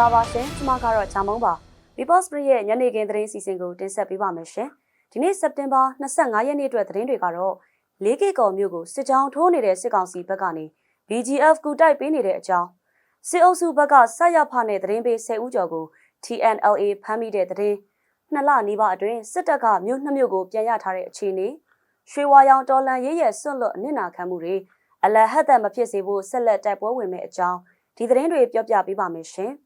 လာပါရှင်ကျွန်မကတော့ဂျာမုံပါ People Spring ရဲ့ညနေခင်းသတင်းစီစဉ်ကိုတင်ဆက်ပေးပါမယ်ရှင်ဒီနေ့စက်တင်ဘာ25ရက်နေ့အတွက်သတင်းတွေကတော့၄ကီကော်မြို့ကိုစစ်ကြောင်းထိုးနေတဲ့စစ်ကောင်စီဘက်ကနေ BGF ကူတိုက်ပေးနေတဲ့အကြောင်းစစ်အုပ်စုဘက်ကဆက်ရဖတဲ့သတင်းပေး10ဦးကျော်ကို TNLA ဖမ်းမိတဲ့သတင်းနှစ်လနီးပါးအတွင်းစစ်တပ်ကမြို့နှစ်မြို့ကိုပြန်ရထားတဲ့အခြေအနေရွှေဝါရောင်တော်လန်ရေးရဲ့စွန့်လွတ်အနစ်နာခံမှုတွေအလဟတ်သက်မဖြစ်စေဖို့ဆက်လက်တိုက်ပွဲဝင်မဲ့အကြောင်းဒီသတင်းတွေပြောပြပေးပါမယ်ရှင်။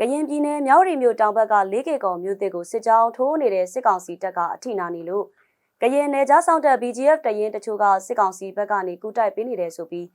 ကရင်ပြည်နယ်မြောက်ရီမြို့တောင်ဘက်က၄ကီကော်မြို့တစ်ကိုစစ်ကြောင်းထိုးနေတဲ့စစ်ကောင်စီတပ်ကအထိနာနေလို့ကရင်နယ်ကြားဆောင်တပ် BGF တရင်တချို့ကစစ်ကောင်စီဘက်ကနေကူတိုက်ပေးနေတယ်ဆိုပြီး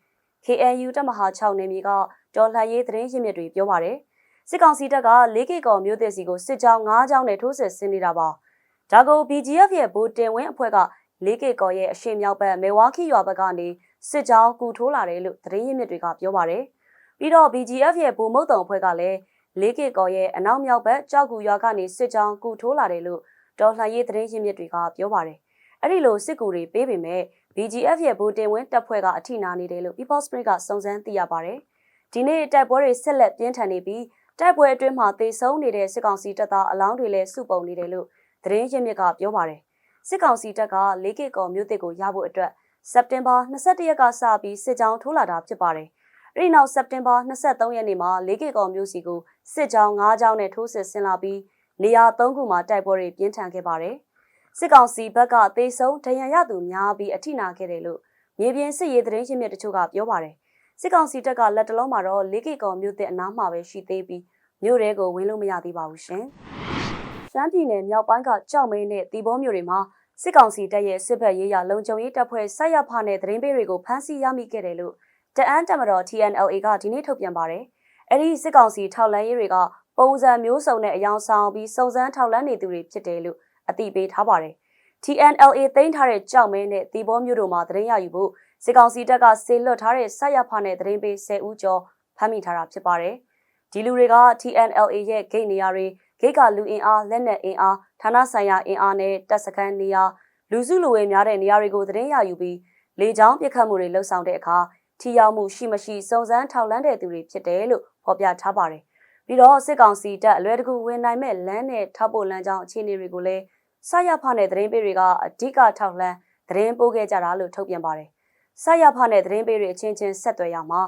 KNU တပ်မဟာ6နယ်မြေကတော်လှန်ရေးသတင်းရင်းမြစ်တွေပြောပါတယ်။စစ်ကောင်စီတပ်က၄ကီကော်မြို့တစ်စီကိုစစ်ကြောင်း၅ကြောင်းနဲ့ထိုးစစ်ဆင်နေတာပါ။ဒါကို BGF ရဲ့ဗိုလ်တင်ဝင်းအဖွဲ့က၄ကီကော်ရဲ့အရှင်မြောက်ဘက်မေဝါခီရွာဘက်ကနေစစ်ကြောင်းကူထိုးလာတယ်လို့သတင်းရင်းမြစ်တွေကပြောပါတယ်။ပြီးတော့ BGF ရဲ့ဗိုလ်မုတ်တုံအဖွဲ့ကလည်း လေးကီကော်ရဲ့အနောက်မြောက်ဘက်ကြောက်ကူရွာကနေစစ်ကြောင်းကူထိုးလာတယ်လို့တော်လှန်ရေးသတင်းရင်းမြစ်တွေကပြောပါတယ်။အဲ့ဒီလိုစစ်ကူတွေပေးပေမဲ့ BGF ရဲ့ဗိုလ်တင်ဝင်းတပ်ဖွဲ့ကအထိနာနေတယ်လို့ People Spring ကစုံစမ်းသိရပါတယ်။ဒီနေ့တိုက်ပွဲတွေဆက်လက်ပြင်းထန်နေပြီးတိုက်ပွဲအတွင်းမှာသေဆုံးနေတဲ့စစ်ကောင်စီတပ်သားအလောင်းတွေလည်းစုပုံနေတယ်လို့သတင်းရင်းမြစ်ကပြောပါတယ်။စစ်ကောင်စီတပ်ကလေးကီကော်မြို့တစ်ကိုရဖို့အတွက်စက်တင်ဘာ22ရက်ကစပြီးစစ်ကြောင်းထိုးလာတာဖြစ်ပါတယ်။ အဲဒီနောက်စက်တင်ဘာ23ရက်နေ့မှာလေးကီကော်မြို့စီကိုစစ်ကြောင်း9ကြောင်းနဲ့ထိုးစစ်ဆင်လာပြီးနေရာ3ခုမှာတိုက်ပွဲတွေပြင်းထန်ခဲ့ပါတယ်။စစ်ကောင်စီဘက်ကသေဆုံးဒဏ်ရာရသူများပြီးအထိနာခဲ့တယ်လို့မြေပြင်စစ်ရေးသတင်းရှင်းမြစ်တချို့ကပြောပါတယ်။စစ်ကောင်စီတပ်ကလက်တလုံးမှာတော့လေးကီကော်မြို့တဲ့အနားမှာပဲရှိသေးပြီးမြို့ရဲကိုဝင်လို့မရသေးပါဘူးရှင်။ရှမ်းပြည်နယ်မြောက်ပိုင်းကကြောက်မင်းနဲ့တီဘောမြို့တွေမှာစစ်ကောင်စီတပ်ရဲ့စစ်ဘက်ရေးရာလုံခြုံရေးတပ်ဖွဲ့ဆက်ရဖနဲ့သတင်းပေးတွေကိုဖမ်းဆီးရမိခဲ့တယ်လို့ တအန်းတမတော် TNLA ကဒီနေ့ထုတ်ပြန်ပါတယ်။အဲဒီစစ်ကောင်စီထောက်လန်းရေးတွေကပုံစံမျိုးစုံနဲ့အယောင်ဆောင်ပြီးစုံစမ်းထောက်လန်းနေသူတွေဖြစ်တယ်လို့အသိပေးထားပါတယ်။ TNLA သိမ်းထားတဲ့ကြောက်မဲနဲ့တီဘောမျိုးတို့မှာသတင်းရယူဖို့စစ်ကောင်စီတပ်ကဆေလွတ်ထားတဲ့ဆက်ရဖနဲ့သတင်းပေး10ဦးကျော်ဖမ်းမိထားတာဖြစ်ပါတယ်။ဒီလူတွေက TNLA ရဲ့ဂိတ်နေရာတွေဂိတ်ကလူအင်အားလက်နက်အင်အားဌာနဆိုင်ရာအင်အားနဲ့တပ်စခန်းနေရာလူစုလူဝေးများတဲ့နေရာတွေကိုသတင်းရယူပြီးလေကြောင်းပစ်ခတ်မှုတွေလှုပ်ဆောင်တဲ့အခါ ထိရောက်မှုရှိမရှိစုံစမ်းထောက်လှမ်းတဲ့သူတွေဖြစ်တယ်လို့ဖော်ပြထားပါတယ်။ပြီးတော့စစ်ကောင်စီတပ်အလွယ်တကူဝင်နိုင်မဲ့လမ်းနဲ့ထောက်ပို့လမ်းကြောင်းအခြေအနေတွေကိုလည်းဆရဖနဲ့သတင်းပေးတွေကအဓိကထောက်လှမ်းသတင်းပို့ခဲ့ကြတာလို့ထုတ်ပြန်ပါတယ်။ဆရဖနဲ့သတင်းပေးတွေအချင်းချင်းဆက်သွယ်ရမှာ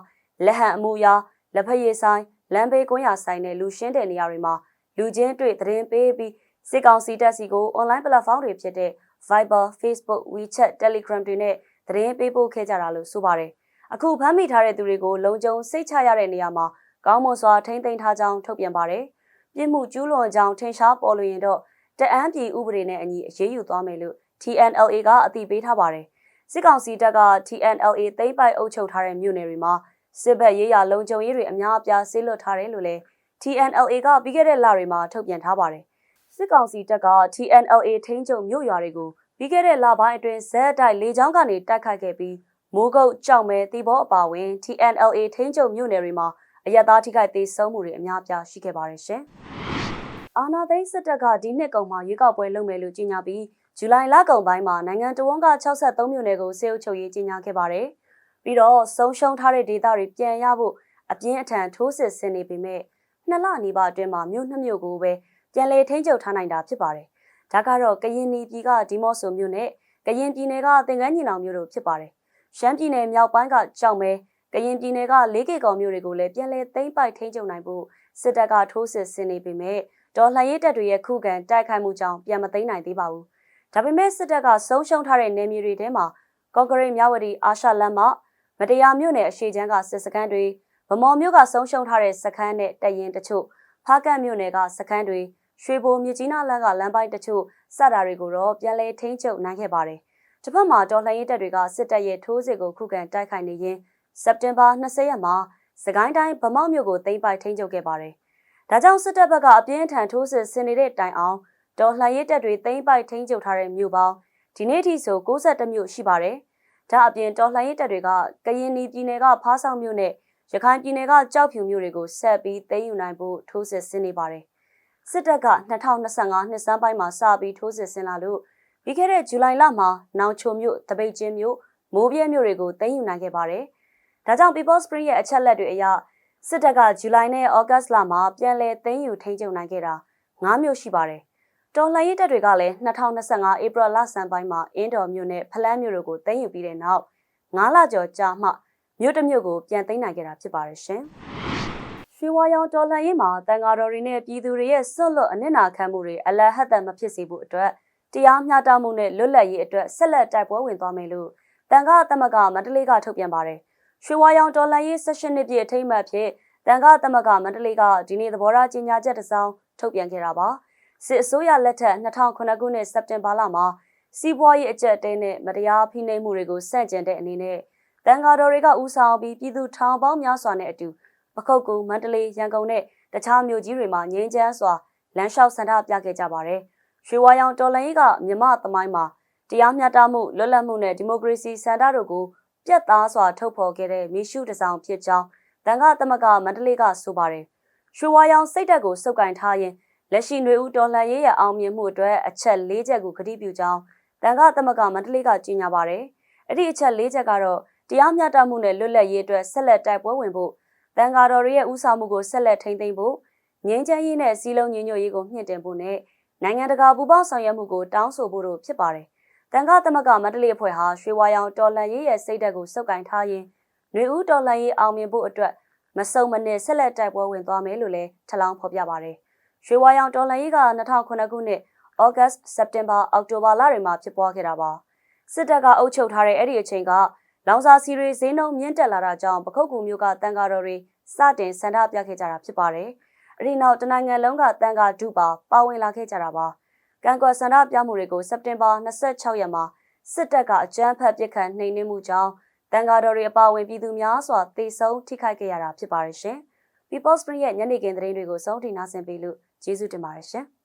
လက်ဟန်အမှုရာလက်ဖက်ရည်ဆိုင်လမ်းဘေးကွန်းရဆိုင်နဲ့လူရှင်းတဲ့နေရာတွေမှာလူချင်းတွေ့သတင်းပေးပြီးစစ်ကောင်စီတပ်စီကို online platform တွေဖြစ်တဲ့ Viber, Facebook, WeChat, Telegram တွေနဲ့သတင်းပေးပို့ခဲ့ကြတာလို့ဆိုပါတယ်။ အခုဖမ်းမိထားတဲ့သူတွေကိုလုံခြုံစိတ်ချရတဲ့နေရာမှာကောင်းမွန်စွာထိန်းသိမ်းထားကြောင်းထုတ်ပြန်ပါတယ်။ပြည်မှုကျူးလွန်ကြောင်းထင်ရှားပေါ်လွင်တော့တအန်းပြည်ဥပဒေနဲ့အညီအရေးယူသွားမယ်လို့ TNLA ကအသိပေးထားပါတယ်။စစ်ကောင်စီတပ်က TNLA သိမ်းပိုက်အုပ်ချုပ်ထားတဲ့မြို့နယ်တွေမှာစစ်ဘက်ရေးရာလုံခြုံရေးတွေအများအပြားဆေးလွတ်ထားတယ်လို့လည်း TNLA ကပြီးခဲ့တဲ့လတွေမှာထုတ်ပြန်ထားပါတယ်။စစ်ကောင်စီတပ်က TNLA ထိန်းချုပ်မြို့ရွာတွေကိုပြီးခဲ့တဲ့လပိုင်းအတွင်းဇက်တိုက်လေကြောင်းကနေတိုက်ခိုက်ခဲ့ပြီး မိုးကုတ်ကြောက်မဲတီဘောအပါဝင် TNLA ထိန်းချုပ်မြို့နယ်တွေမှာအရသာထိခိုက်သေးဆုံးမှုတွေအများအပြားရှိခဲ့ပါတယ်ရှင်။အာနာသိန်းစစ်တပ်ကဒီနှစ်ကုန်မှာရွေးကောက်ပွဲလုပ်မယ်လို့ကြေညာပြီးဇူလိုင်လကုန်ပိုင်းမှာနိုင်ငံတော်ဝန်က63မြို့နယ်ကိုစေအုပ်ချုပ်ရေးကြေညာခဲ့ပါတယ်။ပြီးတော့ဆုံးရှုံးထားတဲ့ဒေသတွေပြန်ရဖို့အပြင်းအထန်ထိုးစစ်ဆင်နေပေမဲ့နှစ်လနီးပါးအတွင်းမှာမြို့နှစ်မြို့ကိုပဲပြန်လည်ထိန်းချုပ်ထားနိုင်တာဖြစ်ပါတယ်။ဒါကတော့ကရင်ပြည်ကဒီမော့ဆိုမြို့နဲ့ကရင်ပြည်နယ်ကသင်္ကန်းညီနောင်မြို့တို့ဖြစ်ပါတယ်။ ရှမ်းပြည်နယ်မြောက်ပိုင်းကကြောက်မဲကရင်ပြည်နယ်ကလေးကေကောင်မြို့တွေကိုလည်းပြန်လည်သိမ်းပိုက်ထိန်းချုပ်နိုင်ဖို့စစ်တပ်ကထိုးစစ်ဆင်နေပေမဲ့ဒေါ်လှန်ရေးတပ်တွေရဲ့ခုခံတိုက်ခိုက်မှုကြောင့်ပြန်မသိမ်းနိုင်သေးပါဘူး။ဒါပေမဲ့စစ်တပ်ကဆုံးရှုံးထားတဲ့နယ်မြေတွေထဲမှာကော့ကရိတ်မြဝတီအာရှလမ်းမမတရားမြို့နယ်အရှိချမ်းကစစ်စခန်းတွေဗမော်မြို့ကဆုံးရှုံးထားတဲ့စခန်းနဲ့တရင်တချို့ဖားကန့်မြို့နယ်ကစခန်းတွေရွှေဘိုမြကြီးနားလမ်းကလမ်းပိုင်းတချို့စတာတွေကိုတော့ပြန်လည်ထိန်းချုပ်နိုင်ခဲ့ပါတယ်။ တစ်ဖက်မှာတော်လှန်ရေးတပ်တွေကစစ်တပ်ရဲ့ထိုးစစ်ကိုခုခံတိုက်ခိုက်နေရင်စက်တင်ဘာ20ရက်မှာစကိုင်းတိုင်းဗမောက်မြို့ကိုသိမ်းပိုက်ထိန်းချုပ်ခဲ့ပါတယ်။ဒါကြောင့်စစ်တပ်ဘက်ကအပြင်းထန်ထိုးစစ်ဆင်နေတဲ့တိုင်အောင်တော်လှန်ရေးတပ်တွေသိမ်းပိုက်ထိန်းချုပ်ထားတဲ့မြို့ပေါင်းဒီနေ့ထိဆို62မြို့ရှိပါတယ်။ဒါအပြင်တော်လှန်ရေးတပ်တွေကကရင်ပြည်နယ်ကဖားဆောင်မြို့နဲ့ရခိုင်ပြည်နယ်ကကြောက်ဖြူမြို့တွေကိုဆက်ပြီးသိမ်းယူနိုင်ဖို့ထိုးစစ်ဆင်နေပါတယ်။စစ်တပ်က2025နှစ်စန်းပိုင်းမှာစပြီးထိုးစစ်ဆင်လာလို့ ပြီးခဲ့တဲ့ဇူလိုင်လမှာနောင်ချိုမြို့တပိတ်ချင်းမြို့မိုးပြဲမြို့တွေကိုသိမ်းယူနိုင်ခဲ့ပါတယ်။ဒါကြောင့် People Spring ရဲ့အချက်လက်တွေအရစစ်တပ်ကဇူလိုင်နဲ့ဩဂတ်လမှာပြန်လည်သိမ်းယူထိန်းချုပ်နိုင်ခဲ့တာ9မြို့ရှိပါတယ်။တော်လှန်ရေးတပ်တွေကလည်း2025ဧပြီလဆန်းပိုင်းမှာအင်းတော်မြို့နဲ့ဖလန်းမြို့တို့ကိုသိမ်းယူပြီးတဲ့နောက်9လကျော်ကြာမှမြို့တစ်မြို့ကိုပြန်သိမ်းနိုင်ခဲ့တာဖြစ်ပါတယ်ရှင်။ရွှေဝါရောင်တော်လှန်ရေးမှာတန်ဃာတော်တွေနဲ့ပြည်သူတွေရဲ့ဆွတ်လွတ်အနစ်နာခံမှုတွေအလဟတ်တမဖြစ်စေဖို့အတွက် တရားမျှတမှုနဲ့လွတ်လပ်ရေးအတွက်ဆက်လက်တိုက်ပွဲဝင်သွားမယ်လို့တန်ခါသမဂမန္တလေးကထုတ်ပြန်ပါတယ်။ရွှေဝါရောင်တော်လှန်ရေး16နှစ်ပြည့်အထိမ်းအမှတ်ဖြစ်တန်ခါသမဂမန္တလေးကဒီနေ့သဘောထားကြေညာချက်တစ်စောင်ထုတ်ပြန်ခဲ့တာပါ။စစ်အစိုးရလက်ထက်2009ခုနှစ်စက်တင်ဘာလမှာစီးပွားရေးအကြက်တဲနဲ့မတရားဖိနှိပ်မှုတွေကိုစန့်ကျင်တဲ့အနေနဲ့တန်ခါတော်တွေကဥဆောင်ပြီးပြည်သူထောင်ပေါင်းများစွာနဲ့အတူပခုတ်ကူမန္တလေးရန်ကုန်နဲ့တခြားမြို့ကြီးတွေမှာငြိမ်းချမ်းစွာလမ်းလျှောက်ဆန္ဒပြခဲ့ကြပါတယ်။ ရွှေဝါရောင်တော်လှန်ရေးကမြမသမိုင်းမှာတရားမျှတမှုလွတ်လပ်မှုနဲ့ဒီမိုကရေစီစံတာတို့ကိုပြတ်သားစွာထုတ်ဖော်ခဲ့တဲ့မိရှုတစောင်ဖြစ်ကြောင်းတန်ခါသမဂမန္တလေးကဆိုပါတယ်။ရွှေဝါရောင်စိတ်တက်ကိုစုပ်ကင်ထားရင်လက်ရှိຫນွေဦးတော်လှန်ရေးရဲ့အောင်မြင်မှုအတွက်အချက်၄ချက်ကိုကတိပြုကြောင်းတန်ခါသမဂမန္တလေးကကြေညာပါတယ်။အဲ့ဒီအချက်၄ချက်ကတော့တရားမျှတမှုနဲ့လွတ်လပ်ရေးအတွက်ဆက်လက်တိုက်ပွဲဝင်ဖို့တန်ဃာတော်ရဲ့ဥဆောင်မှုကိုဆက်လက်ထိန်းသိမ်းဖို့ငြိမ်းချမ်းရေးနဲ့စီးလုံးညီညွတ်ရေးကိုမြင့်တင်ဖို့နဲ့ နိုင်ငံတကာပူးပေါင်းဆောင်ရွက်မှုကိုတောင်းဆိုဖို့တို့ဖြစ်ပါတယ်။တန်ခါသမဂမန္တလေးအဖွဲ့ဟာရွှေဝါရောင်တော်လန်ရေးရဲ့စိတ်ဓာတ်ကိုစုပ်ကိုင်ထားရင်ຫນွေဦးတော်လန်ရေးအောင်မြင်ဖို့အတွက်မစုံမနစ်ဆက်လက်တိုက်ပွဲဝင်သွားမယ်လို့လည်းထလောင်းဖော်ပြပါတယ်။ရွှေဝါရောင်တော်လန်ရေးက2009ခုနှစ်ဩဂတ်စက်တင်ဘာအောက်တိုဘာလတွေမှာဖြစ်ပွားခဲ့တာပါ။စစ်တပ်ကအုပ်ချုပ်ထားတဲ့အဲ့ဒီအချိန်ကလောင်စာစီတွေဈေးနှုန်းမြင့်တက်လာတာကြောင့်ပခုတ်ကူမျိုးကတန်ကာတော်တွေစတင်ဆန္ဒပြခဲ့ကြတာဖြစ်ပါတယ်။ အဲဒီနောက်တနိုင်ငံလုံးကတန်ကာဒုပါပါဝင်လာခဲ့ကြတာပါ။ကံကွယ်ဆန္ဒပြမှုတွေကိုစက်တင်ဘာ26ရက်မှာစစ်တပ်ကအကြမ်းဖက်ပစ်ခတ်နှိမ်နင်းမှုကြောင့်တန်ကာတော်တွေအပါအဝင်ပြည်သူများစွာတေဆုံးထိခိုက်ခဲ့ရတာဖြစ်ပါတယ်ရှင်။ People Spring ရဲ့ညနေခင်းသတင်းတွေကိုစုံတင်နာဆင်ပေးလို့ကျေးဇူးတင်ပါတယ်ရှင်။